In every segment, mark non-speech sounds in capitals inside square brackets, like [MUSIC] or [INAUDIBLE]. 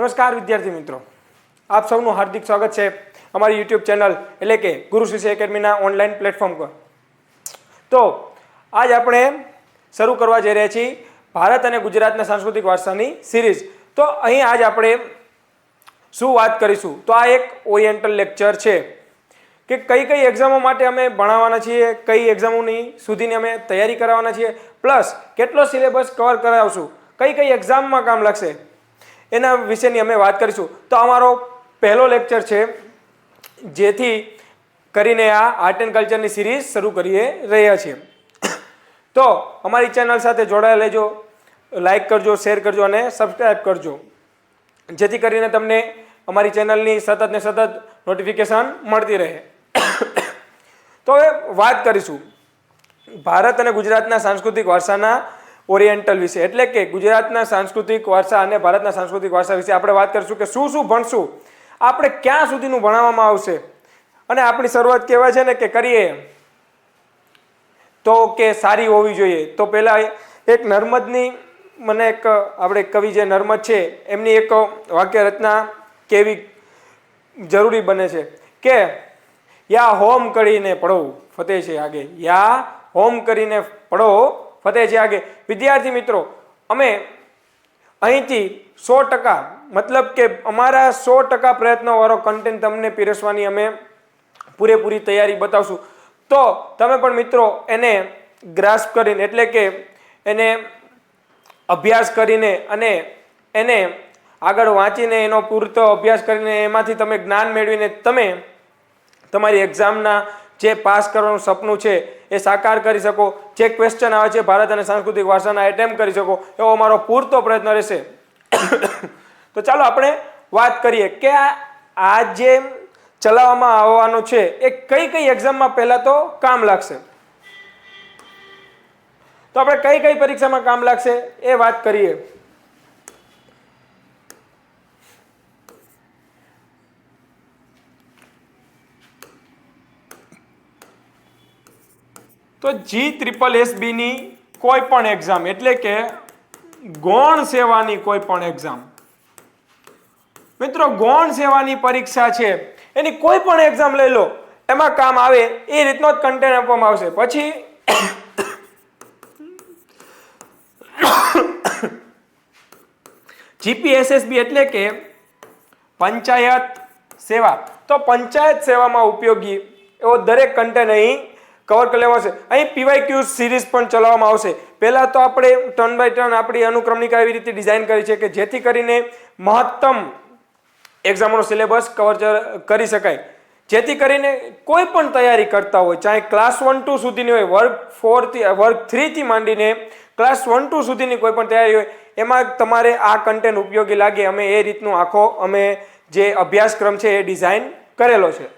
નમસ્કાર, વિદ્યાર્થી મિત્રો. આપ સૌનું હાર્દિક સ્વાગત છે અમારી યુટ્યુબ ચેનલ એટલે કે ગુરુ શિષ્ય એકેડમીના ઓનલાઈન પ્લેટફોર્મ પર. તો આજ આપણે શરૂ કરવા જઈ રહ્યા છીએ ભારત અને ગુજરાતના સાંસ્કૃતિક વારસાની સિરીઝ. તો અહીં આજ આપણે શું વાત કરીશું? તો આ એક ઓરિએન્ટલ લેક્ચર છે કે કઈ કઈ એક્ઝામો માટે અમે ભણાવવાના છીએ, કઈ એક્ઝામોની સુધીની અમે તૈયારી કરાવવાના છીએ, પ્લસ કેટલો સિલેબસ કવર કરાવશું, કઈ કઈ એક્ઝામમાં કામ લાગશે એના વિશેની અમે વાત કરીશું. તો અમારો પહેલો લેક્ચર છે, જેથી કરીને આ આર્ટ એન્ડ કલ્ચરની સિરીઝ શરૂ કરીએ રહ્યા છીએ. તો અમારી ચેનલ સાથે જોડાયેલા લેજો લાઈક કરજો શેર કરજો અને સબસ્ક્રાઈબ કરજો. જેથી કરીને તમને અમારી ચેનલની સતત ને સતત નોટિફિકેશન મળતી રહે. તો હવે વાત કરીશું. ભારત અને ગુજરાતના સાંસ્કૃતિક વારસાના ઓરિએન્ટલ વિશે. એટલે કે ગુજરાતના સાંસ્કૃતિક વારસા અને ભારતના સાંસ્કૃતિક વારસા વિશે આપણે વાત કરીશું કે શું શું ભણશું. આપણે ક્યાં સુધીનું ભણાવવામાં આવશે? અને આપણી શરૂઆત કહેવાય છે ને કે કરીએ? તો કે સારી હોવી જોઈએ. તો પહેલાં એક નર્મદની, મને એક, આપણે કવિ જે નર્મદ છે, એમની એક વાક્ય રચના કેવી જરૂરી બને છે કે યા હોમ કરીને પડો ફતેહ છે આગે. યા હોમ કરીને પડો ફતેહ આગે. વિદ્યાર્થી મિત્રો, અમે અહીંથી સો ટકા, મતલબ કે અમારા સો ટકા પ્રયત્નોવાળો કન્ટેન્ટ તમને પીરસવાની અમે પૂરેપૂરી તૈયારી બતાવશું. તો તમે પણ મિત્રો એને ગ્રાસ્પ કરીને, એટલે કે એને અભ્યાસ કરીને અને એને આગળ વાંચીને એનો પૂરતો અભ્યાસ કરીને એમાંથી તમે જ્ઞાન મેળવીને તમે તમારી એક્ઝામના જે પાસ કરવાનું સપનું છે એ સાકાર કરી શકો. જે ક્વેશ્ચન આવે છે ભારત અને સાંસ્કૃતિક વારસાના એટેમ્પ કરી શકો. એવો અમારો પૂરતો પ્રયત્ન રહેશે. [COUGHS] તો ચાલો આપણે વાત કરીએ કે આ જે ચલાવવામાં આવવાનું છે એ કઈ કઈ એક્ઝામમાં પહેલાં તો કામ લાગશે? તો આપણે કઈ કઈ પરીક્ષામાં કામ લાગશે એ વાત કરીએ. તો જી ટ્રિપલ એસબીની કોઈ પણ એક્ઝામ એટલે કે ગૌણ સેવાની કોઈ પણ એક્ઝામ મિત્રો, ગૌણ સેવાની પરીક્ષા છે, એની કોઈ પણ એક્ઝામ લઈ લો, એમાં કામ આવે, એ રીતનો જ કન્ટેન્ટ આપવામાં આવશે. પછી [COUGHS] જીપીએસએસબી એટલે કે પંચાયત સેવા. તો પંચાયત સેવામાં ઉપયોગી એવો દરેક કન્ટેન્ટ અહીં કવર કરી લેવામાં આવશે. અહીં પીવાય ક્યુ સિરીઝ પણ ચલાવવામાં આવશે. પહેલાં તો આપણે ટર્ન બાય ટર્ન આપણી અનુક્રમણિકા એવી રીતે ડિઝાઇન કરી છે કે જેથી કરીને મહત્તમ એક્ઝામનો સિલેબસ કવર કરી શકાય. જેથી કરીને કોઈ પણ તૈયારી કરતા હોય, ચાહે ક્લાસ વન ટુ સુધીની હોય વર્ગ ફોરથી વર્ગ થ્રીથી માંડીને ક્લાસ વન ટુ સુધીની કોઈ પણ તૈયારી હોય, એમાં તમારે આ કન્ટેન્ટ ઉપયોગી લાગે. અમે એ રીતનું આખો, અમે જે અભ્યાસક્રમ છે એ ડિઝાઇન કરેલો છે.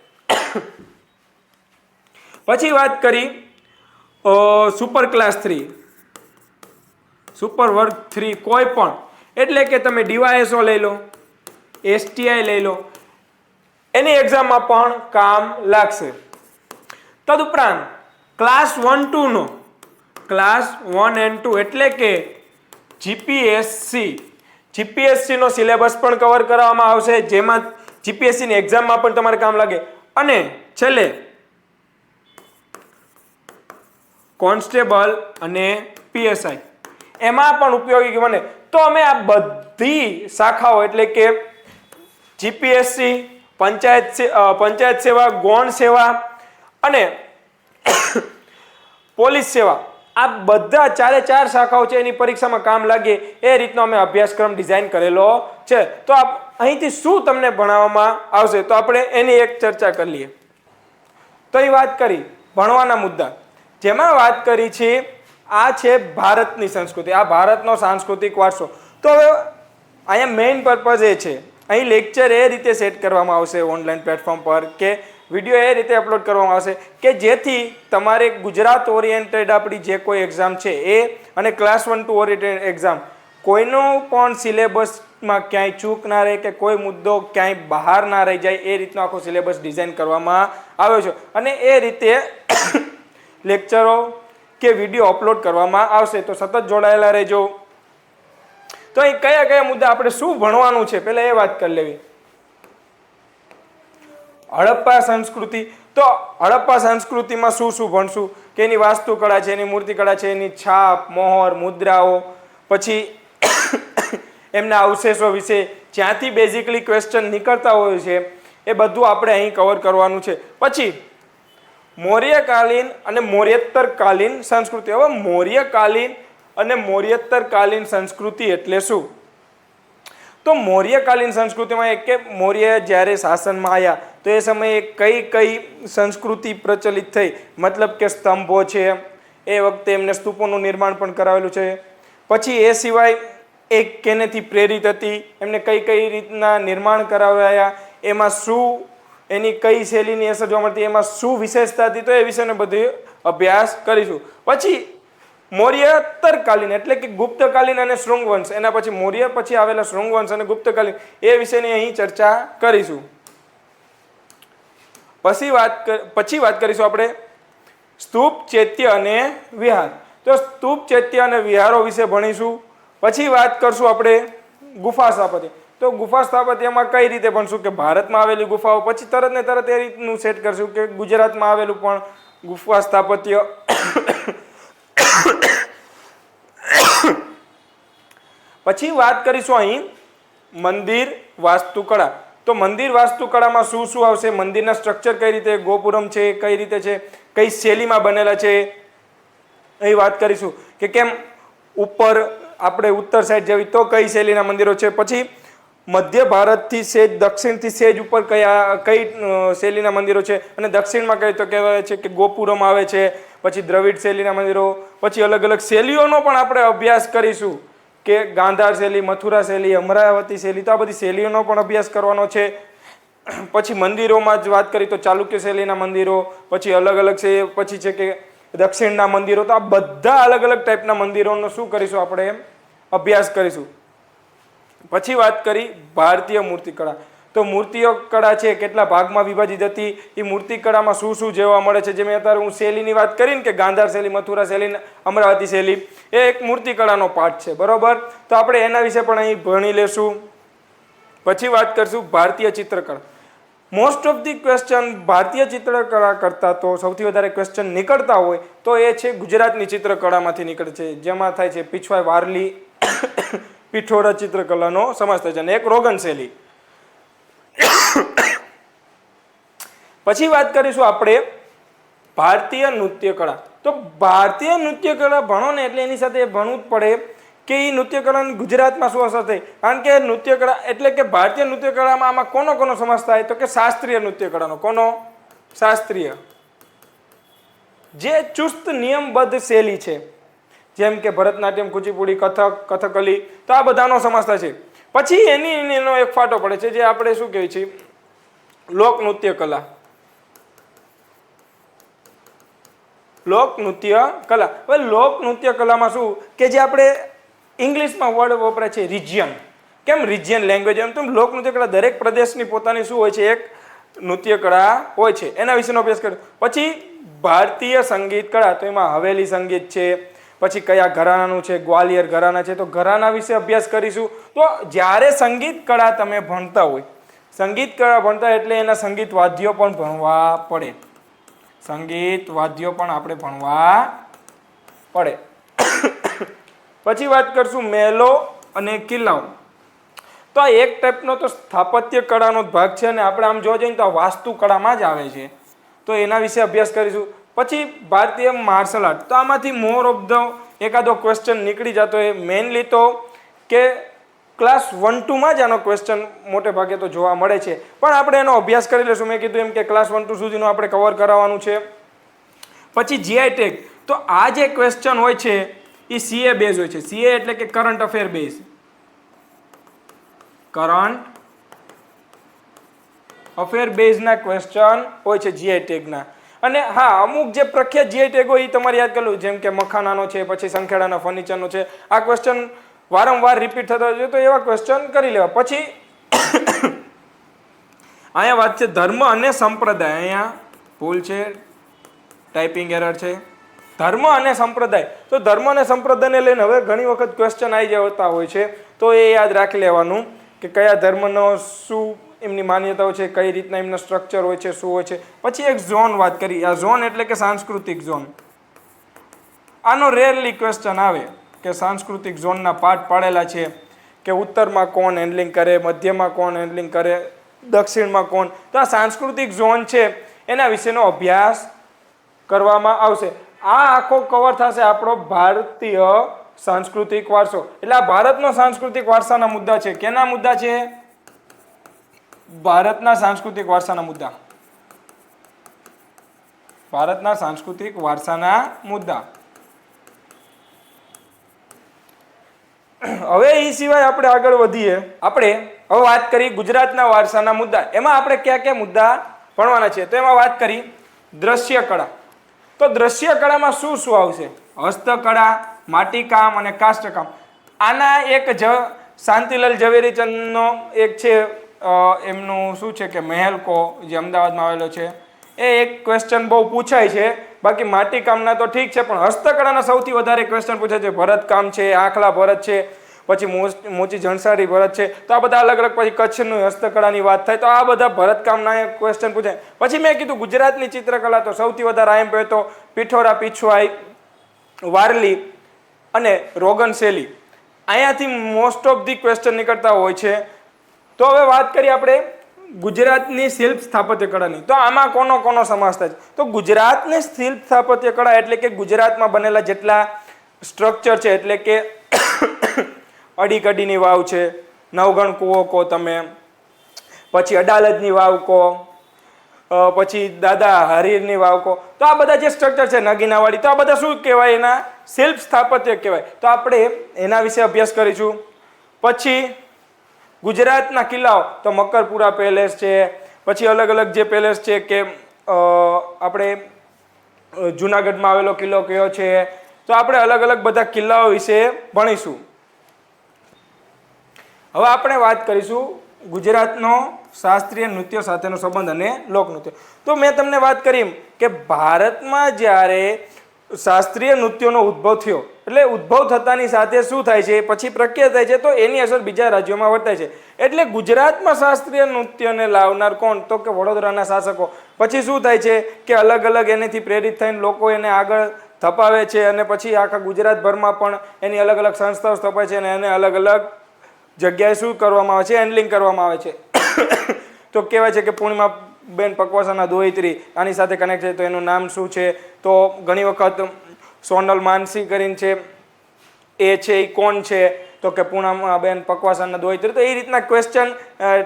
પછી વાત કરી સુપર ક્લાસ થ્રી સુપર વર્ગ થ્રી કોઈ પણ. એટલે કે તમે ડીવાયએસઓ લઈ લો એસટીઆઈ લઈ લો, એની એક્ઝામમાં પણ કામ લાગશે. તદુપરાંત ક્લાસ વન ટુનો ક્લાસ વન એન્ડ ટુ એટલે કે જીપીએસસી જીપીએસસીનો સિલેબસ પણ કવર કરવામાં આવશે, જેમાં જીપીએસસીની એક્ઝામમાં પણ તમારે કામ લાગે. અને છેલ્લે કોન્સ્ટેબલ અને પીએસઆઈ. એમાં પણ ઉપયોગી બને તો અમે આ બધી શાખાઓ, એટલે કે જીપીએસસી, પંચાયત પંચાયત સેવા ગૌણ સેવા અને [COUGHS] પોલીસ સેવા. આ બધા ચારે ચાર શાખાઓ છે, એની પરીક્ષામાં કામ લાગે, એ રીતનો અમે અભ્યાસક્રમ ડિઝાઇન કરેલો છે. તો આપ, અહીંથી શું તમને ભણાવવામાં આવશે? તો આપણે એની એક ચર્ચા કરી લઈએ. તો એ વાત કરી, ભણવાના મુદ્દા. જેમાં વાત કરી છે, આ છે ભારતની સંસ્કૃતિ, આ ભારતનો સાંસ્કૃતિક વારસો. તો હવે અહીંયા મેઇન પર્પઝ એ છે. અહીં લેક્ચર એ રીતે સેટ કરવામાં આવશે ઓનલાઈન પ્લેટફોર્મ પર કે વીડિયો એ રીતે અપલોડ કરવામાં આવશે કે જેથી તમારે ગુજરાત ઓરિએન્ટેડ આપણી જે કોઈ એક્ઝામ છે એ અને class one two oriented exam કોઈનો પણ સિલેબસમાં ક્યાંય ચૂક ના રહે કે કોઈ મુદ્દો ક્યાંય બહાર ના રહી જાય એ રીતનો આખો સિલેબસ ડિઝાઇન કરવામાં આવ્યો છે. અને એ રીતે લેક્ચરો કે વીડિયો અપલોડ કરવામાં આવશે, તો સતત જોડાયેલા રહેજો. તો અહીં કયા કયા મુદ્દા આપણે શું ભણવાનું છે? પહેલા એ વાત કરી લેવી. હડપ્પા સંસ્કૃતિ. તો હડપ્પા સંસ્કૃતિમાં શું શું ભણશું? કે એની વાસ્તુકળા છે, એની મૂર્તિકળા છે, એની છાપ, મોહર, મુદ્રાઓ, પછી એમના અવશેષો વિશે જ્યાંથી બેઝિકલી ક્વેશ્ચન નીકળતા હોય છે, એ બધું આપણે અહીં કવર કરવાનું છે. પછી મૌર્યકાલીન અને મૌર્યત્તરકાલીન સંસ્કૃતિ. હવે મૌર્યકાલીન અને મૌર્યત્તરકાલીન સંસ્કૃતિ એટલે શું? તો મૌર્યકાલીન સંસ્કૃતિમાં એક કે મૌર્ય જ્યારે શાસનમાં આવ્યા તો એ સમયે કઈ કઈ સંસ્કૃતિ પ્રચલિત થઈ? મતલબ કે સ્તંભો છે, એ વખતે એમને સ્તૂપોનું નિર્માણ પણ કરાવેલું છે. પછી એ સિવાય એક કેનેથી પ્રેરિત હતી, એમને કઈ કઈ રીતના નિર્માણ કરાવ્યા, એમાં શું એની કઈ શૈલીની અસર જોવા મળતી, એમાં શું વિશેષતા હતી તો એ વિશેનો બધું અભ્યાસ કરીશું. પછી મૌર્યોત્તરકાલીન એટલે કે ગુપ્તકાલીન અને શૃંગવંશ, એના પછી મૌર્ય, પછી આવેલા શૃંગવંશ અને ગુપ્તકાલીન, એ વિશેની અહીં ચર્ચા કરીશું. પછી વાત પછી વાત કરીશું આપણે સ્તૂપ, ચૈત્ય અને વિહાર. તો સ્તૂપ, ચૈત્ય અને વિહારો વિશે ભણીશું. પછી વાત કરશું આપણે ગુફા સ્થાપત્ય. તો ગુફા સ્થાપત્યમાં કઈ રીતે ભણશું કે ભારતમાં આવેલી ગુફાઓ પછી તરત ને તરત એ રીતનું સેટ કરશું કે ગુજરાતમાં આવેલું પણ ગુફા સ્થાપત્ય પછી વાત કરીશું અહીં મંદિર વાસ્તુકળા. તો મંદિર વાસ્તુકળામાં શું શું આવશે? મંદિરના સ્ટ્રક્ચર કઈ રીતે? ગોપુરમ છે, કઈ રીતે છે? કઈ શૈલીમાં બનેલા છે? એ વાત કરીશું કે કેમ? ઉપર, આપણે ઉત્તર સાઈડ જેવી તો કઈ શૈલીના મંદિરો છે? પછી મધ્ય ભારતથી સેજ, દક્ષિણથી સેજ ઉપર કયા, કઈ શૈલીના મંદિરો છે? અને દક્ષિણમાં કઈ તો કહેવાય છે કે ગોપુરમ આવે છે, પછી દ્રવિડ શૈલીના મંદિરો, પછી અલગ અલગ શૈલીઓનો પણ આપણે અભ્યાસ કરીશું કે ગાંધાર શૈલી, મથુરા શૈલી, અમરાવતી શૈલી, તો આ બધી શૈલીઓનો પણ અભ્યાસ કરવાનો છે. પછી મંદિરોમાં જ વાત કરી તો ચાલુક્ય શૈલીના મંદિરો, પછી અલગ અલગ છે, પછી છે કે દક્ષિણના મંદિરો, તો આ બધા અલગ અલગ ટાઈપના મંદિરોનો શું કરીશું આપણે એમ અભ્યાસ કરીશું. પછી વાત કરી ભારતીય મૂર્તિકળા. તો મૂર્તિઓ કળા છે, કેટલા ભાગમાં વિભાજિત હતી? એ મૂર્તિકળામાં શું શું જોવા મળે છે? જે મેં અત્યારે હું શૈલીની વાત કરીને કે ગાંધાર શૈલી, મથુરા શૈલી, અમરાવતી શૈલી, એ એક મૂર્તિકળાનો પાઠ છે, બરોબર? તો આપણે એના વિશે પણ અહીં ભણી લેશું. પછી વાત કરશું ભારતીય ચિત્રકળા. મોસ્ટ ઓફ ધી ક્વેશ્ચન ભારતીય ચિત્રકળા કરતાં તો સૌથી વધારે ક્વેશ્ચન નીકળતા હોય તો એ છે ગુજરાતની ચિત્રકળામાંથી નીકળે છે. જેમાં થાય છે પીછવાય વારલી પિઠોરા ચિત્રકલાનો સમાસ થાય છે અને એક રોગન શૈલી. પછી વાત કરીશું આપણે ભારતીય નૃત્ય કળા તો ભારતીય નૃત્ય કળા ભણો ને એટલે એની સાથે ભણવું જ પડે કે એ નૃત્ય કળાની ગુજરાતમાં શું અસર થઈ? કારણ કે નૃત્ય કળા એટલે કે ભારતીય નૃત્ય કળામાં આમાં કોનો કોનો સમાસ થાય? તો કે શાસ્ત્રીય નૃત્ય કળાનો કોનો? શાસ્ત્રીય. જે ચુસ્ત નિયમબદ્ધ શૈલી છે. જેમ કે ભરતનાટ્યમ, કુચીપુડી, કથક, કથકલી, તો આ બધાનો સમાસ થાય છે. પછી એની, એની- એક ફાટો પડે છે, જે આપણે શું કહીએ છીએ? લોકનૃત્ય કલા. લોકનૃત્ય કલા. હવે લોકનૃત્ય કલામાં શું? કે જે આપણે ઇંગ્લિશમાં વર્ડ વપરાય છે રિજિયન કેમ? રિજિયન લેંગ્વેજ એમ તો લોકનૃત્ય કળા દરેક પ્રદેશની પોતાની શું હોય છે? એક નૃત્ય કળા હોય છે. એના વિશેનો અભ્યાસ કર્યો. પછી ભારતીય સંગીત કળા. તો એમાં હવેલી સંગીત છે પછી કયા ઘરાનાનું છે, ગ્વાલિયર ઘરાના છે, તો ઘરાના વિશે અભ્યાસ કરીશું. તો જ્યારે સંગીત કળા તમે ભણતા હોય, સંગીત કળા ભણતા એટલે એના સંગીત વાદ્યો પણ ભણવા પડે. સંગીત વાદ્યો પણ આપણે ભણવા પડે. પછી વાત કરશું મહેલો અને કિલ્લાઓ તો આ એક ટાઈપનો તો સ્થાપત્ય કળાનો જ ભાગ છે અને આપણે આમ જોવા જઈએ તો આ વાસ્તુ કળામાં જ આવે છે. તો એના વિશે અભ્યાસ કરીશું. પછી ભારતીય માર્શલ આર્ટ તો આમાંથી મોર ઓફ ધ એકાદો ક્વેશ્ચન નીકળી જતો એ મેઇનલી તો કે ક્લાસ વન ટુમાં જ આનો ક્વેશ્ચન મોટે ભાગે તો જોવા મળે છે. પણ આપણે એનો અભ્યાસ કરી લઈશું. મેં કીધું એમ કે ક્લાસ વન ટુ સુધીનું આપણે કવર કરાવવાનું છે. પછી જીઆઈ ટેગ તો આ જે ક્વેશ્ચન હોય છે, એ સીએ બેઝ હોય છે. સીએ એટલે કે current affair base current affair બેઝના question હોય છે જીઆઈ ટેગના અને હા, અમુક જે પ્રખ્યાત જીઆઈ ટેગ એ તમારે યાદ કરું જેમ કે મખાનાનો છે, પછી સંખેડાના ફર્નિચરનો છે. આ ક્વેશ્ચન વારંવાર રિપીટ થતો હોય તો એવા ક્વેશ્ચન કરી લેવા. પછી [COUGHS] અહીંયા વાત છે ધર્મ અને સંપ્રદાય. અહીંયા ભૂલ છે ટાઈપિંગ એરર છે. ધર્મ અને સંપ્રદાય. તો ધર્મ અને સંપ્રદાયને લઈને હવે ઘણી વખત ક્વેશ્ચન આવી જતા હોય છે. તો એ યાદ રાખી લેવાનું કે કયા ધર્મનો શું એમની માન્યતાઓ છે, કઈ રીતના એમના સ્ટ્રક્ચર હોય છે, શું હોય છે. પછી એક ઝોન વાત કરી. આ ઝોન એટલે કે સાંસ્કૃતિક ઝોન આનો રેરલી ક્વેશ્ચન આવે કે સાંસ્કૃતિક ઝોનના પાઠ પાડેલા છે કે ઉત્તરમાં કોણ હેન્ડલિંગ કરે, મધ્યમાં કોણ હેન્ડલિંગ કરે, દક્ષિણમાં કોણ. તો આ સાંસ્કૃતિક ઝોન છે, એના વિશેનો અભ્યાસ કરવામાં આવશે. આ આખો કવર થશે આપણો ભારતીય સાંસ્કૃતિક વારસો. એટલે આ ભારતનો સાંસ્કૃતિક વારસાના મુદ્દા છે. કેના મુદ્દા છે? ભારતના સાંસ્કૃતિક વારસાના મુદ્દા. ભારતના સાંસ્કૃતિક વારસાના મુદ્દા. હવે એ સિવાય આપણે આગળ વધીએ. આપણે હવે વાત કરી ગુજરાતના વારસાના મુદ્દા. એમાં આપણે કયા કયા મુદ્દા ભણવાના છે? તો એમાં વાત કરી દ્રશ્ય કળા તો દ્રશ્ય કળામાં શું શું આવશે? હસ્તકળા, માટીકામ અને કાષ્ટકામ. આના એક જ, શાંતિલાલ ઝવેરીચંદનો એક છે એમનું શું છે કે મહેલકો જે અમદાવાદમાં આવેલો છે, એ એક ક્વેશ્ચન બહુ પૂછાય છે. બાકી માટીકામના તો ઠીક છે, પણ હસ્તકળાના સૌથી વધારે ક્વેશ્ચન પૂછાય છે ભરતકામ છે, આખલા ભરત છે, પછી મોચ- જણસારી ભરત છે. તો આ બધા અલગ અલગ પછી કચ્છનું હસ્તકળાની વાત થાય, તો આ બધા ભરતકામના ક્વેશ્ચન પૂછાય પછી. મેં કીધું ગુજરાતની ચિત્રકલા તો સૌથી વધારે આમ પડે તો પિઠોરા પીછવાઈ, વારલી અને રોગન શૈલી અહીંયાથી મોસ્ટ ઓફ ધી ક્વેશ્ચન નીકળતા હોય છે. તો હવે વાત કરીએ આપણે ગુજરાતની શિલ્પ સ્થાપત્ય કળાની તો આમાં કોનો કોનો સમાસ થાય છે? તો ગુજરાતની શિલ્પ સ્થાપત્ય કળા એટલે કે ગુજરાતમાં બનેલા જેટલા સ્ટ્રક્ચર છે, એટલે કે અડી કડીની વાવ છે, નવગણ કૂવો કહો તમે, પછી અડાલજની વાવ કહો પછી દાદા હરીરની વાવ કહો. તો આ બધા જે સ્ટ્રક્ચર છે નગીનાવાળી તો આ બધા શું કહેવાય? એના શિલ્પ સ્થાપત્ય કહેવાય. તો આપણે એના વિશે અભ્યાસ કરીશું. પછી ગુજરાતના કિલ્લાઓ, તો મકરપુરા પેલેસ છે, પછી અલગ અલગ જે પેલેસ છે કે આપણે જુનાગઢમાં આવેલો કિલ્લો કયો છે, તો આપણે અલગ અલગ બધા કિલ્લાઓ વિશે ભણીશું. હવે આપણે વાત કરીશું ગુજરાતનો શાસ્ત્રીય નૃત્ય સાથેનો સંબંધ અને લોકનૃત્ય. તો મેં તમને વાત કરી કે ભારતમાં જ્યારે શાસ્ત્રીય નૃત્યોનો ઉદ્ભવ થયો. એટલે ઉદ્ભવ થતાની સાથે શું થાય છે? પછી પ્રખ્યાત થાય છે, તો એની અસર બીજા રાજ્યોમાં વર્તાય છે. એટલે ગુજરાતમાં શાસ્ત્રીય નૃત્યને લાવનાર કોણ? તો કે વડોદરાના શાસકો. પછી શું થાય છે કે અલગ અલગ એનેથી પ્રેરિત થઈને લોકો એને આગળ થપાવે છે અને પછી આખા ગુજરાતભરમાં પણ એની અલગ અલગ સંસ્થાઓ સ્થપાય છે અને એને અલગ અલગ જગ્યાએ શું કરવામાં આવે છે? હેન્ડલિંગ કરવામાં આવે છે. [COUGHS] તો કહેવાય છે કે પૂર્ણિમા બેન પકવાસાના દોહિત્રી આની સાથે કનેક્ટ છે તો એનું નામ શું છે? તો ઘણી વખત સોનલ માનસી કરીને છે, એ છે એ કોણ છે? તો કે પૂર્ણિમા બેન પકવાસાના દોહિત્રી તો એ રીતના ક્વેશ્ચન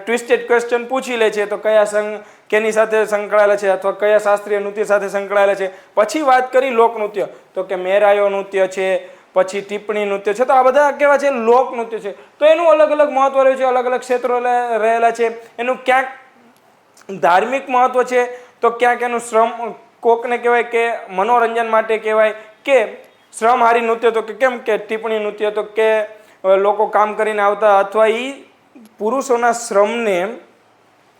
ટ્વિસ્ટેડ ક્વેશ્ચન પૂછી લે છે. તો કયા સંઘ, કેની સાથે સંકળાયેલા છે? અથવા કયા શાસ્ત્રીય નૃત્ય સાથે સંકળાયેલા છે? પછી વાત કરી લોકનૃત્ય તો કે મેરાયો નૃત્ય છે, પછી ટિપ્પણી નૃત્ય છે. તો આ બધા કેવા છે? લોક નૃત્ય છે. તો એનું અલગ અલગ મહત્વ રહ્યું છે. અલગ અલગ ક્ષેત્રો રહેલા છે. એનું ક્યાંક ધાર્મિક મહત્વ છે, તો ક્યાંક એનું શ્રમ કોકને કહેવાય કે મનોરંજન માટે કહેવાય કે શ્રમહારી નૃત્ય તો કે કેમ કે ટિપ્પણી નૃત્ય તો કે લોકો કામ કરીને આવતા અથવા એ પુરુષોના શ્રમને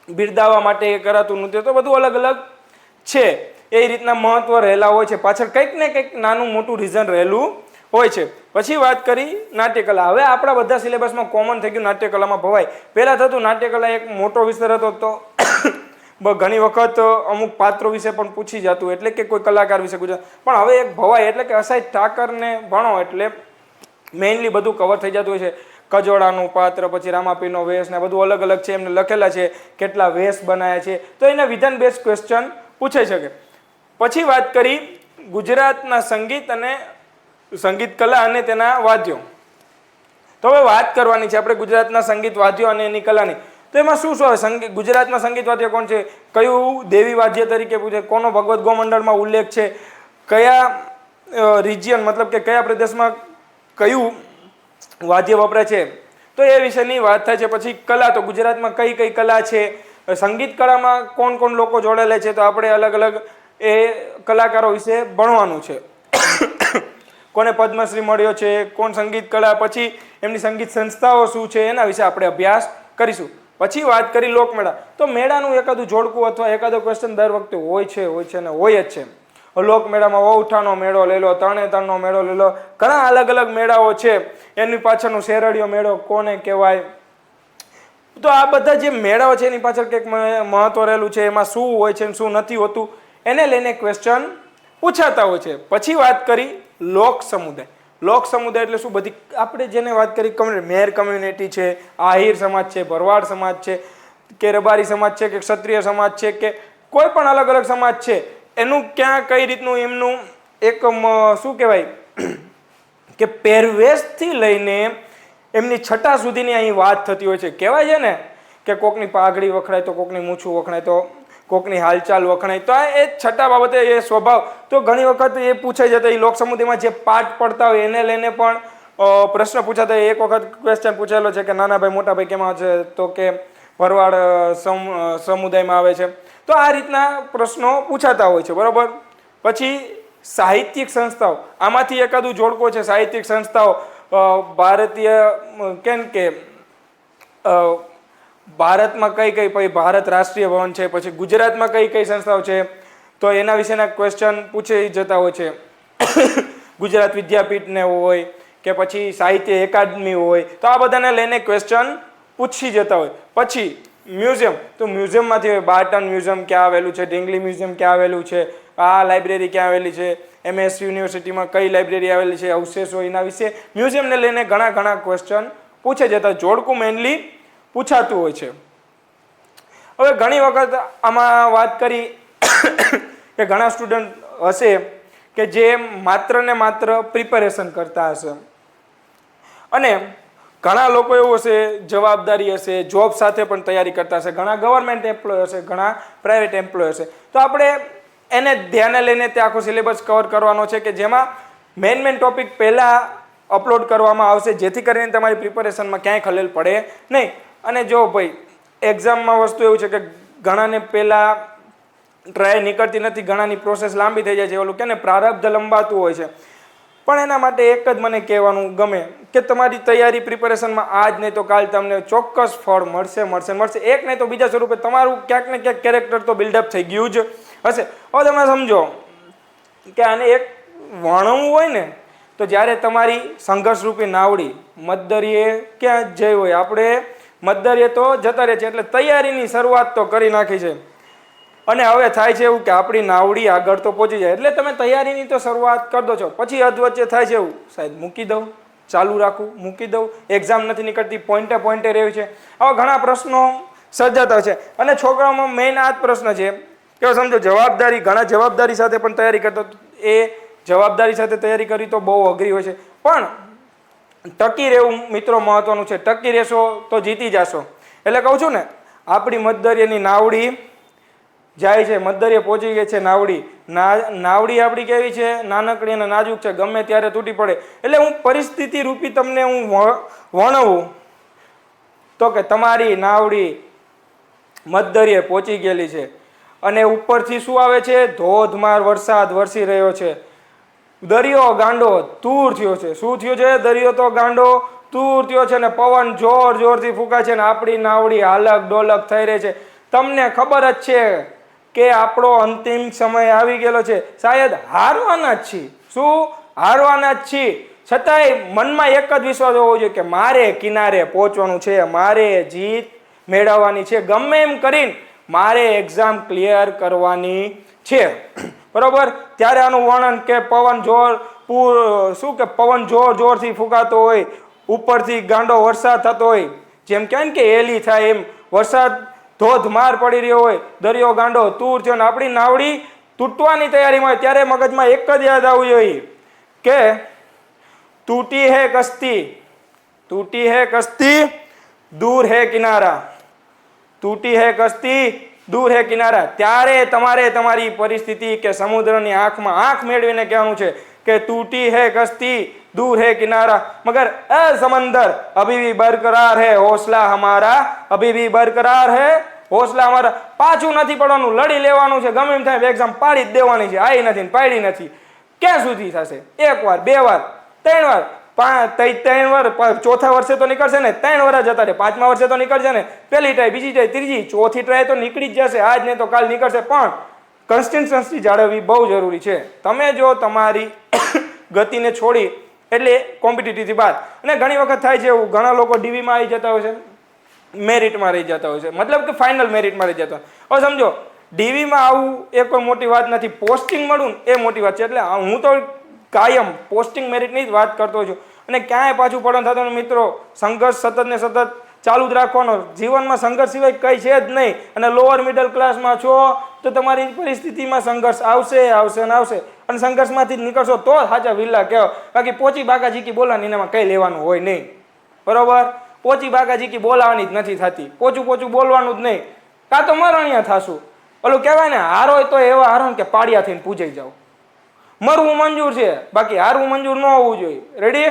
બિરદાવવા માટે એ કરાતું નૃત્ય તો બધું અલગ અલગ છે. એ રીતના મહત્વ રહેલા હોય છે. પાછળ કંઈક ને કંઈક નાનું મોટું રીઝન રહેલું હોય છે. પછી વાત કરી નાટ્યકલા. હવે આપણા બધા સિલેબસમાં કોમન થઈ ગયું નાટ્યકલામાં ભવાય. પહેલાં થતું નાટ્યકલા એક મોટો વિસ્તાર હતો તો [COUGHS] ઘણી વખત અમુક પાત્રો વિશે પણ પૂછી જતું, એટલે કે કોઈ કલાકાર વિશે ગુજરાત પણ હવે એક ભવાય એટલે કે અસાઈ ઠાકરને ભણો એટલે મેઇનલી બધું કવર થઈ જતું હોય છે. કજોડાનું પાત્ર, પછી રામાપીનો વેશ ને બધું અલગ અલગ છે. એમને લખેલા છે કેટલા વેશ બનાવ્યા છે. તો એને વિધાન બેઝ ક્વેશ્ચન પૂછાઈ શકે પછી વાત કરી ગુજરાતના સંગીત અને સંગીત કલા અને તેના વાદ્યો. તો હવે વાત કરવાની છે આપણે ગુજરાતના સંગીત વાદ્યો અને એની કલાની. તો એમાં શું શું આવે? સંગીત ગુજરાતમાં સંગીત વાદ્ય કોણ છે? કયું દેવી વાદ્ય તરીકે પૂછે? કોનો ભગવત ગોમંડળમાં ઉલ્લેખ છે? કયા રિજિયન મતલબ કે કયા પ્રદેશમાં કયું વાદ્ય વપરાય છે? તો એ વિશેની વાત થાય છે. પછી કલા, તો ગુજરાતમાં કઈ કઈ કલા છે? સંગીત કળામાં કોણ કોણ લોકો જોડેલા છે? તો આપણે અલગ અલગ એ કલાકારો વિશે ભણવાનું છે. કોને પદ્મશ્રી મળ્યો છે, કોણ સંગીત કળા, પછી એમની સંગીત સંસ્થાઓ શું છે, એના વિશે આપણે અભ્યાસ કરીશું. પછી વાત કરી લોકમેળા. તો મેળાનું એકાદું જોડકું અથવા એકાદો ક્વેશ્ચન દર વખતે હોય છે હોય છે ને હોય જ છે. લોકમેળામાં વહુઠાનો મેળો લઈ લો, તરણેતરનો મેળો લઈ લો. ઘણા અલગ અલગ મેળાઓ છે. એની પાછળનો શેરડીયો મેળો કોને કહેવાય? તો આ બધા જે મેળાઓ છે, એની પાછળ કંઈક મહત્વ રહેલું છે, એમાં શું હોય છે શું નથી હોતું, એને લઈને ક્વેશ્ચન પૂછાતા હોય છે. પછી વાત કરી લોક સમુદાય. લોક સમુદાય એટલે શું? બધી આપણે જેને વાત કરી કમ્યુનિટી મેર કમ્યુનિટી છે, આહિર સમાજ છે, ભરવાડ સમાજ છે, કે રબારી સમાજ છે, કે ક્ષત્રિય સમાજ છે, કે કોઈ પણ અલગ અલગ સમાજ છે, એનું ક્યાં કઈ રીતનું એમનું એક શું કહેવાય? કે પહેરવેશથી લઈને એમની છટા સુધીની અહીં વાત થતી હોય છે. કહેવાય છે ને કે કોકની પાઘડી વખણાય તો કોકની મૂછું વખણાય તો કોકની હાલચાલ વખણાય. તો આ એ છઠ્ઠા બાબતે એ સ્વભાવ. તો ઘણી વખત એ પૂછાઈ જતા એ લોકસમુદાયમાં જે પાઠ પડતા હોય એને લઈને પણ પ્રશ્ન પૂછાતા. એક વખત ક્વેશ્ચન પૂછેલો છે કે, નાના ભાઈ, મોટા ભાઈ, કેમાં છે? તો કે, ભરવાડ સમ સમુદાયમાં આવે છે. તો આ રીતના પ્રશ્નો પૂછાતા હોય છે, બરાબર? પછી સાહિત્યિક સંસ્થાઓ. આમાંથી એકાદું જોડકો છે સાહિત્યિક સંસ્થાઓ. ભારતીય કેમ કે ભારતમાં કઈ કઈ, પછી ભારત રાષ્ટ્રીય ભવન છે, પછી ગુજરાતમાં કઈ કઈ સંસ્થાઓ છે, તો એના વિશેના ક્વેશ્ચન પૂછી જતા હોય છે. [COUGHS] ગુજરાત વિદ્યાપીઠને હોય, કે પછી સાહિત્ય એકાદમી હોય, તો આ બધાને લઈને ક્વેશ્ચન પૂછી જતા હોય. પછી મ્યુઝિયમ, તો મ્યુઝિયમમાંથી હોય, બાર્ટન મ્યુઝિયમ ક્યાં આવેલું છે, ઢીંગલી મ્યુઝિયમ ક્યાં આવેલું છે, આ લાઇબ્રેરી ક્યાં આવેલી છે, એમએસ યુનિવર્સિટીમાં કઈ લાઇબ્રેરી આવેલી છે, અવશેષો એના વિશે મ્યુઝિયમને લઈને ઘણા ઘણા ક્વેશ્ચન પૂછે જતા જોડકું મેનલી પૂછાતું હોય છે. હવે ઘણી વખત આમાં વાત કરી કે ઘણા સ્ટુડન્ટ હશે કે જે માત્ર ને માત્ર પ્રિપેરેશન કરતા હશે. અને ઘણા લોકો એવું હશે, જવાબદારી હશે જોબ સાથે પણ તૈયારી કરતા હશે. ઘણા ગવર્મેન્ટ એમ્પ્લોય હશે, ઘણા પ્રાઇવેટ એમ્પ્લોય હશે. તો આપણે એને ધ્યાને લઈને તે આખો સિલેબસ કવર કરવાનો છે કે જેમાં મેઇન મેઇન ટોપિક પહેલાં અપલોડ કરવામાં આવશે, જેથી કરીને તમારી પ્રિપેરેશનમાં ક્યાંય ખલેલ પડે નહીં. અને જો ભાઈ એક્ઝામમાં વસ્તુ એવું છે કે ઘણાને પહેલાં ટ્રાય નીકળતી નથી, ઘણાની પ્રોસેસ લાંબી થઈ જાય છે, ઓલું કે ને પ્રારબ્ધ લંબાતું હોય છે. પણ એના માટે એક જ મને કહેવાનું ગમે કે તમારી તૈયારી પ્રિપેરેશનમાં આજ નહીં તો કાલ તમને ચોક્કસ ફળ મળશે મળશે મળશે. એક નહીં તો બીજા સ્વરૂપે તમારું ક્યાંક ને ક્યાંક કેરેક્ટર તો બિલ્ડઅપ થઈ ગયું જ હશે. હવે તમે સમજો કે આને એક વર્ણવું હોય ને, તો જ્યારે તમારી સંઘર્ષરૂપી નાવડી મતદરીએ ક્યાં જઈ હોય? આપણે મતદરીએ તો જતા રહે છે, એટલે તૈયારીની શરૂઆત તો કરી નાખી છે. અને હવે થાય છે એવું કે આપણી નાવડી આગળ તો પહોંચી જાય. એટલે તમે તૈયારીની તો શરૂઆત કરી દો છો. પછી અધવચ્ચે થાય છે એવું. સાહેબ, મૂકી દઉં, ચાલુ રાખું, મૂકી દઉં. એક્ઝામ નથી નીકળતી, પોઈન્ટે પોઈન્ટે રહ્યું છે. આવા ઘણા પ્રશ્નો સર્જાતા છે. અને છોકરાઓમાં મેઇન આ જ પ્રશ્ન છે કે સમજો, જવાબદારી, ઘણા જવાબદારી સાથે પણ તૈયારી કરતા એ જવાબદારી સાથે તૈયારી કરવી તો બહુ અઘરી હોય છે. પણ ટકી રહેવું મિત્રો મહત્વનું છે. ટકી રહેશો તો જીતી જાશો. એટલે કહું છું ને, આપણી મતદરિયાની નાવડી જાય છે મતદરિયે પહોંચી ગઈ છે નાવડી. નાવડી આપણી કેવી છે? નાનકડી અને નાજુક છે, ગમે ત્યારે તૂટી પડે. એટલે હું પરિસ્થિતિ રૂપી તમને હું વર્ણવું તો કે તમારી નાવડી મતદરિયે પહોંચી ગયેલી છે. અને ઉપરથી શું આવે છે? ધોધમાર વરસાદ વરસી રહ્યો છે. દરિયો ગાંડો તૂર થયો છે. શું થયો છે? દરિયો તો ગાંડો તૂર થયો છે ને પવન જોર જોરથી ફૂંકાય છે ને આપણી નાવડી હાલક ડોલક થઈ રહી છે. તમને ખબર જ છે કે આપણો અંતિમ સમય આવી ગયેલો છે. શાયદ હારવાના જ છીએ. શું? હારવાના જ છીએ. છતાંય મનમાં એક જ વિશ્વાસ હોવો જોઈએ કે મારે કિનારે પહોંચવાનું છે, મારે જીત મેળવવાની છે. ગમે એમ કરીને મારે એક્ઝામ ક્લિયર કરવાની છે. બરાબર? ત્યારે આનું વર્ણન કે પવન જોર પૂર, શું કે પવન જોર જોરથી ફૂંકાતો હોય, ઉપરથી ગાંડો વરસાદ થતો હોય, જેમ કે ને કે એલી થાય એમ, વરસાદ ધોધમાર પડી રહ્યો હોય, દરિયો ગાંડો તૂર છે આપણી નાવડી તૂટવાની તૈયારીમાં હોય, ત્યારે મગજમાં એક જ યાદ આવવી જોઈએ કે તૂટી હે કસ્તી, તૂટી હે કસ્તી, દૂર હે કિનારા. તૂટી હે કસ્તી દૂર હે કિનારા. ત્યારે તમારે તમારી પરિસ્થિતિ કે સમુદ્રની આંખમાં આંખ મેળવીને કહેવાનું છે કે તૂટી હે કસ્તી, દૂર હે કિનારા. મગર અ સમંદર, અભી ભી બરકરાર હે હોસલા હમારા, અભી ભી બરકરાર હે હોસલા અમારા પાછું નથી પડવાનું, લડી લેવાનું છે. ગમે એમ થાય એક્ઝામ પાડી જ દેવાની છે. આવી નથી પાડી નથી. ક્યાં સુધી થશે? એક વાર, બે વાર, ત્રણ વાર. ત્રણ વાર ચોથા વર્ષે તો નીકળશે ને, ત્રણ વર્ષ જતા રહે પાંચમા વર્ષે તો નીકળશે ને પહેલી ટ્રાય બીજી ટ્રાય ત્રીજી, ચોથી ટ્રાય તો નીકળી જ જશે, આજ નહીં તો કાલ નીકળશે, પણ કન્સિસ્ટન્સી જાળવવી બહુ જરૂરી છે. તમે જો તમારી [COUGHS] ગતિને છોડી, એટલે કોમ્પિટિટિવથી બાદ, અને ઘણી વખત થાય છે એવું, ઘણા લોકો ડીવીમાં આવી જતા હોય છે, મેરિટમાં રહી જતા હોય છે, મતલબ કે ફાઇનલ મેરિટમાં રહી જતા હવે સમજો ડીવીમાં આવું એ કોઈ મોટી વાત નથી પોસ્ટિંગ મળવું એ મોટી વાત છે, એટલે હું તો કાયમ પોસ્ટિંગ મેરિટની જ વાત કરતો છું. અને ક્યાંય પાછું પડવાનું થતો મિત્રો. સંઘર્ષ સતત ને સતત ચાલુ જ રાખવાનો. જીવનમાં સંઘર્ષ સિવાય કંઈ છે જ નહીં. અને લોઅર મિડલ ક્લાસમાં છો તો તમારી પરિસ્થિતિમાં સંઘર્ષ આવશે આવશે અને આવશે. અને સંઘર્ષમાંથી નીકળશો તો સાચા વિલ્લા કહેવાય. બાકી પોચી બાકા જીકી બોલાની એનામાં કંઈ લેવાનું હોય નહીં. બરોબર? પોચી બાકા જીકી બોલાવાની જ નથી થતી. પોચું પોચું બોલવાનું જ નહીં. કાં તો મરણિયા થાશું. ઓલું કહેવાય ને, હારો તો એવા હારો કે પાડિયા થઈને પૂજાઈ જાઓ. મરવું મંજૂર છે. બાકી હારવું મંજૂર ન હોવું જોઈએ. રેડી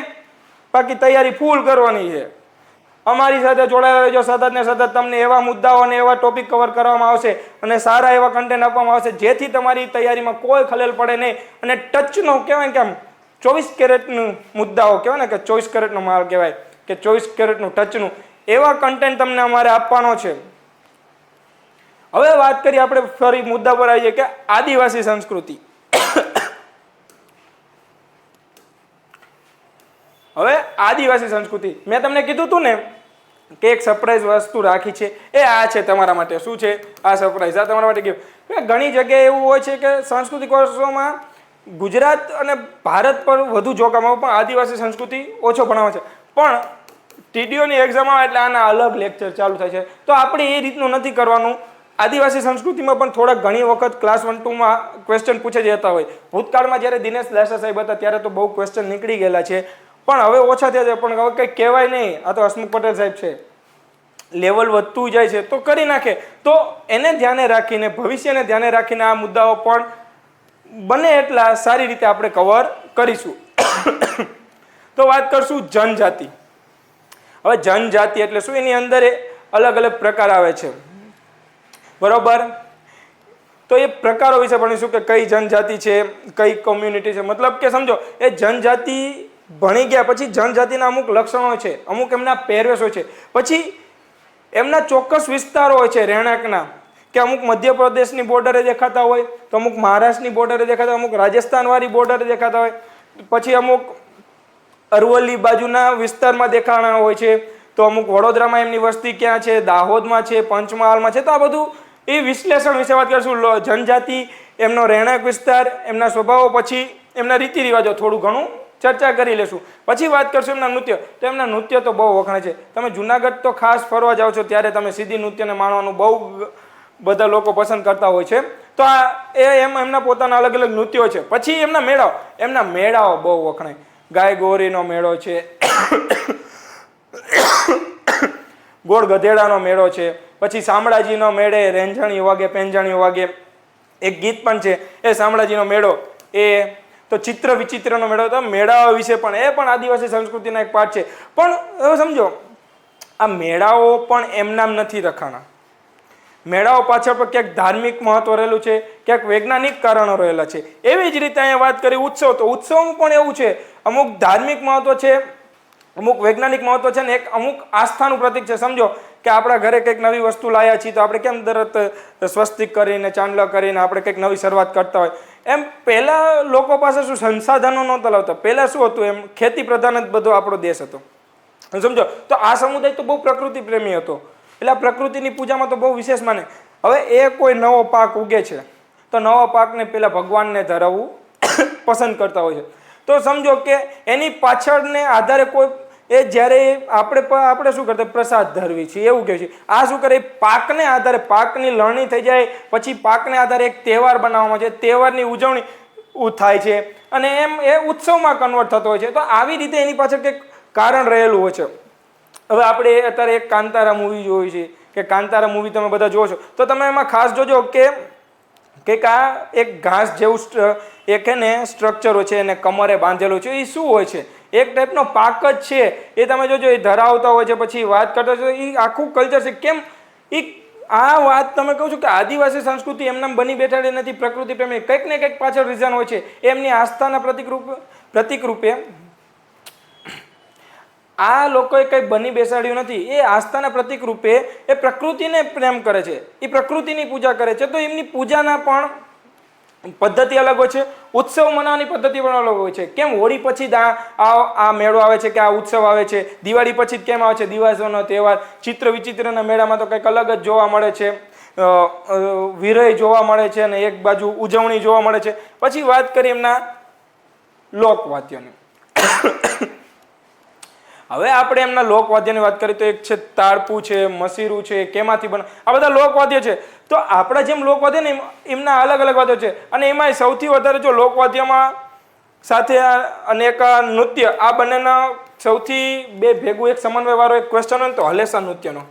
બાકી તૈયારી ફૂલ કરવાની છે. અમારી સાથે જોડાયેલા રહેજો. સતત ને સતત તમને એવા મુદ્દાઓ અને એવા ટોપિક કવર કરવામાં આવશે અને સારા એવા કન્ટેન્ટ આપવામાં આવશે, જેથી તમારી તૈયારીમાં કોઈ ખલેલ પડે નહીં. અને ટચનો કહેવાય કે આમ ચોવીસ કેરેટનું મુદ્દાઓ કહેવાય ને કે ચોવીસ કેરેટનો માલ કહેવાય કે ચોવીસ કેરેટનું ટચનું એવા કન્ટેન્ટ તમને અમારે આપવાનો છે. હવે વાત કરીએ આપણે ફરી મુદ્દા પર આવીએ કે આદિવાસી સંસ્કૃતિ હવે આદિવાસી સંસ્કૃતિ. મેં તમને કીધું હતું ને કે એક સરપ્રાઈઝ વસ્તુ રાખી છે. એ આ છે તમારા માટે. શું છે? આ સરપ્રાઈઝ આ તમારા માટે કેવું ઘણી જગ્યાએ એવું હોય છે કે સાંસ્કૃતિક વર્ષોમાં ગુજરાત અને ભારત પર વધુ જોવામાં પણ આદિવાસી સંસ્કૃતિ ઓછો ભણાવે છે. પણ ટીડીઓની એક્ઝામ આવે એટલે આના અલગ લેક્ચર ચાલુ થાય છે. તો આપણે એ રીતનું નથી કરવાનું. આદિવાસી સંસ્કૃતિમાં પણ થોડાક ઘણી વખત ક્લાસ વન ટુમાં ક્વેશ્ચન પૂછે જતા હોય. ભૂતકાળમાં જ્યારે દિનેશ લાસા સાહેબ હતા, ત્યારે તો બહુ ક્વેશ્ચન નીકળી ગયેલા છે. પણ હવે ઓછા થયા છે, પણ હવે કંઈ કહેવાય નહીં. આ તો હસમુખ પટેલ સાહેબ છે. લેવલ વધતું જાય છે, તો કરી નાખે. તો એને ધ્યાને રાખીને, ભવિષ્યને ધ્યાને રાખીને આ મુદ્દાઓ પણ બને એટલા સારી રીતે આપણે કવર કરીશું. તો વાત કરશું જનજાતિ. હવે જનજાતિ એટલે શું? એની અંદર એ અલગ અલગ પ્રકાર આવે છે. બરોબર? તો એ પ્રકારો વિશે ભણીશું કે કઈ જનજાતિ છે, કઈ કોમ્યુનિટી છે. મતલબ કે સમજો, એ જનજાતિ ભણી ગયા પછી જનજાતિના અમુક લક્ષણો છે, અમુક એમના પહેરવેશો છે. પછી એમના ચોક્કસ વિસ્તારો હોય છે રહેણાંકના, કે અમુક મધ્યપ્રદેશની બોર્ડરે દેખાતા હોય, તો અમુક મહારાષ્ટ્રની બોર્ડરે દેખાતા હોય, અમુક રાજસ્થાનવાળી બોર્ડરે દેખાતા હોય. પછી અમુક અરવલ્લી બાજુના વિસ્તારમાં દેખાણા હોય છે, તો અમુક વડોદરામાં એમની વસ્તી ક્યાં છે, દાહોદમાં છે, પંચમહાલમાં છે, તો આ બધું એ વિશ્લેષણ વિશે વાત કરીશું. જનજાતિ, એમનો રહેણાંક વિસ્તાર, એમના સ્વભાવો, પછી એમના રીતિ રિવાજો થોડું ઘણું ચર્ચા કરી લેશું. પછી વાત કરશું એમના નૃત્ય. તો એમના નૃત્ય તો બહુ વખણાય છે. તમે જુનાગઢ તો ખાસ ફરવા જાઓ છો, ત્યારે તમે સીધી નૃત્યને માણવાનું બહુ બધા લોકો પસંદ કરતા હોય છે. તો આ એ એમ એમના પોતાના અલગ અલગ નૃત્યો છે. પછી એમના મેળાઓ. એમના મેળાઓ બહુ વખણાય. ગાય ગોરીનો મેળો છે. ગોળ ગધેડાનો મેળો છે. પછી શામળાજીનો મેળે રેંજણી વાગે, પેંજણી વાગે. એક ગીત પણ છે. એ શામળાજીનો મેળો. એ તો ચિત્ર વિચિત્રનો મેળો તો મેળાઓ વિશે પણ, એ પણ આદિવાસી સંસ્કૃતિના એક પાઠ છે. પણ હવે સમજો, આ મેળાઓ પણ એમનામ નથી રખાણા. મેળાઓ પાછળ પણ ક્યાંક ધાર્મિક મહત્વ રહેલું છે, ક્યાંક વૈજ્ઞાનિક કારણો રહેલા છે. એવી જ રીતે અહીંયા વાત કરી ઉત્સવ. તો ઉત્સવનું પણ એવું છે, અમુક ધાર્મિક મહત્વ છે, અમુક વૈજ્ઞાનિક મહત્વ છે ને એક અમુક આસ્થાનું પ્રતીક છે. સમજો કે આપણા ઘરે કંઈક નવી વસ્તુ લાયા છીએ તો આપણે કેમ તરત સ્વસ્તિક કરીને, ચાંદલા કરીને આપણે કંઈક નવી શરૂઆત કરતા હોય? એમ પહેલાં લોકો પાસે શું સંસાધનો નહોતા લાવતા? પહેલાં શું હતું એમ? ખેતી પ્રધાન જ બધો આપણો દેશ હતો. સમજો? તો આ સમુદાય તો બહુ પ્રકૃતિ પ્રેમી હતો. એટલે આ પ્રકૃતિની પૂજામાં તો બહુ વિશેષ માને. હવે એ કોઈ નવો પાક ઉગે છે, તો નવા પાકને પહેલાં ભગવાનને ધરાવવું [COUGHS] પસંદ કરતા હોય છે. તો સમજો કે એની પાછળને આધારે કોઈ એ જ્યારે આપણે આપણે શું કરતા? પ્રસાદ ધરવી છે એવું કહે છે. આ શું કરે? પાકને આધારે, પાકની લણણી થઈ જાય, પછી પાકને આધારે એક તહેવાર બનાવવામાં છે. તહેવારની ઉજવણી થાય છે. અને એમ એ ઉત્સવમાં કન્વર્ટ થતો હોય છે. તો આવી રીતે એની પાછળ કંઈક કારણ રહેલું હોય છે. હવે આપણે અત્યારે એક કાંતારા મૂવી જોયું છે. કે કાંતારા મૂવી તમે બધા જોવો છો તો તમે એમાં ખાસ જોજો કે કે આ એક ઘાસ જેવું એક એને સ્ટ્રક્ચર છે એને કમરે બાંધેલું છે, એ શું હોય છે? એક ટાઈપનો પાક જ છે. એ તમે જોજો, એ ધરાવતા હોય છે, પછી વાત કરતા છો, એ આખું કલ્ચર છે. કેમ? એ આ વાત તમે કહું છું કે આદિવાસી સંસ્કૃતિ એમનામ બની બેઠાડી નથી, પ્રકૃતિ પ્રેમી. કંઈક ને કંઈક પાછળ રીઝન હોય છે. એમની આસ્થાના પ્રતિક પ્રતિકરૂપે પ્રતિક રૂપે આ લોકોએ કંઈ બની બેસાડ્યું નથી. એ આસ્થાના પ્રતિક રૂપે એ પ્રકૃતિને પ્રેમ કરે છે. એ પ્રકૃતિની પૂજા કરે છે. તો એમની પૂજાના પણ પદ્ધતિ અલગ હોય છે. ઉત્સવ મનાવવાની પદ્ધતિ પણ અલગ હોય છે. કેમ? હોળી પછી જ આ આ મેળો આવે છે કે આ ઉત્સવ આવે છે. દિવાળી પછી જ કેમ આવે છે? દિવાળીનો તહેવાર. ચિત્ર વિચિત્રના મેળામાં તો કંઈક અલગ જ જોવા મળે છે. વિરય જોવા મળે છે અને એક બાજુ ઉજવણી જોવા મળે છે. પછી વાત કરીએ એમના લોકવાદ્યોની. હવે આપણે એમના લોકવાદ્યની વાત કરીએ તો એક છે તાળપું છે, મસીરું છે, કેમાંથી બને આ બધા લોકવાદ્ય છે. તો આપણા જેમ લોકવાદ્ય ને એમ- એમના અલગ અલગ વાદ્યો છે. અને એમાં સૌથી વધારે જો લોકવાદ્યમાં સાથે અનેક આ નૃત્ય, આ બંનેના સૌથી બે ભેગું એક સમન્વય વાળો એક ક્વેશ્ચન હોય તો હલેસા નૃત્યનો.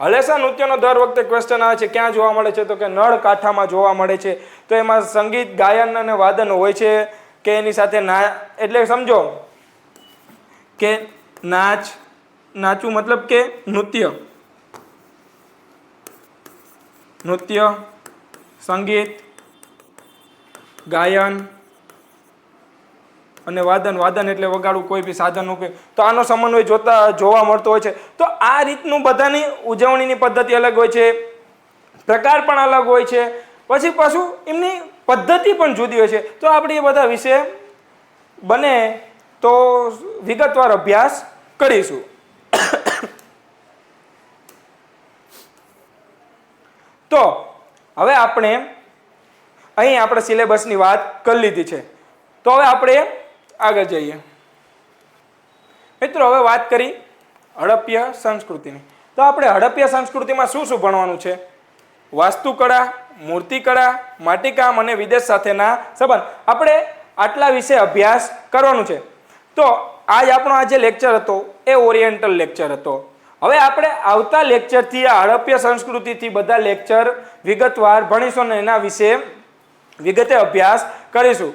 હલેસા નૃત્યનો દર વખતે ક્વેશ્ચન આવે છે, ક્યાં જોવા મળે છે? તો કે નળ કાંઠામાં જોવા મળે છે. તો એમાં સંગીત, ગાયન અને વાદન હોય છે, કે એની સાથે ના, એટલે સમજો કે નાચ, નાચવું મતલબ કે નૃત્ય. નૃત્ય, સંગીત, ગાયન અને વાદન. વાદન એટલે વગાડવું, કોઈ બી સાધન ઉપયોગ તો આનો સમન્વય જોતા, જોવા મળતો હોય છે. તો આ રીતનું બધાની ઉજવણીની પદ્ધતિ અલગ હોય છે. પ્રકાર પણ અલગ હોય છે. પછી પાછું એમની પદ્ધતિ પણ જુદી હોય છે. તો આપણે એ બધા વિશે બને તો વિગતવાર અભ્યાસ કરીશું. તો હવે આપણે અહીં આપણે સિલેબસની વાત કરી લીધી છે. તો હવે આપણે આગળ જઈએ. મિત્રો, હવે વાત કરી હડપ્ય સંસ્કૃતિની. તો આપણે હડપ્ય સંસ્કૃતિમાં શું શું ભણવાનું છે? વાસ્તુકળા, મૂર્તિકળા, માટીકામ અને વિદેશ સાથેના સંબંધ. આપણે આટલા વિશે અભ્યાસ કરવાનું છે. તો આજ આપણો આ જે લેક્ચર હતો, એ ઓરિએન્ટલ લેક્ચર હતો. હવે આપણે આવતા લેક્ચરથી આ હડપ્ય સંસ્કૃતિથી બધા લેક્ચર વિગતવાર ભણીશું અને એના વિશે વિગતે અભ્યાસ કરીશું.